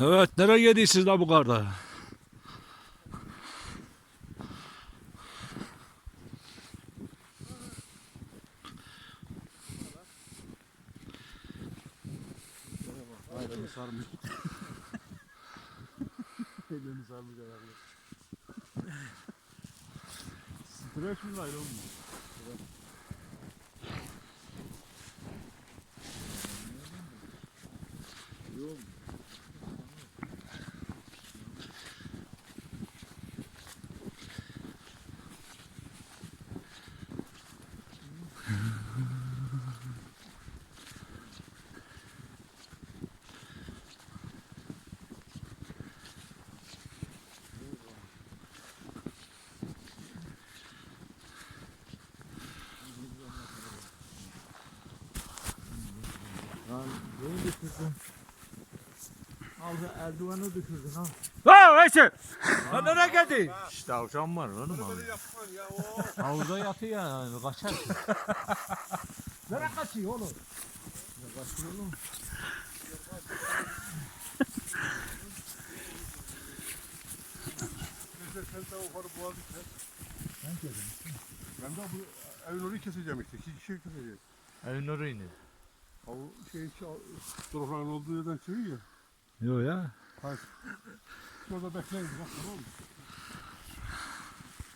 Evet nereye gidiyorsunuz da bu karda? Elini sarmış. Elini sarmış ayakları. Streç mi lan oğlum? Yok. Lan neyi düşürdün? Al da eldivanı düşürdün ha. Ha Veysel! Sen nereye gidiyorsun? İşte tavşan var oğlum abi. Havuzda yatıyor yani kaçar. Nereye kaçıyor oğlum? Ne kaçıyor oğlum? Ben de bu evin orayı keseceğim işte. İki kişi keseceğiz. Evin oraya indi. O şey, dolapların olduğu yerden çıkıyor ya. Yok ya. Hayır. Şurada bekleyin. Bak tamam mı?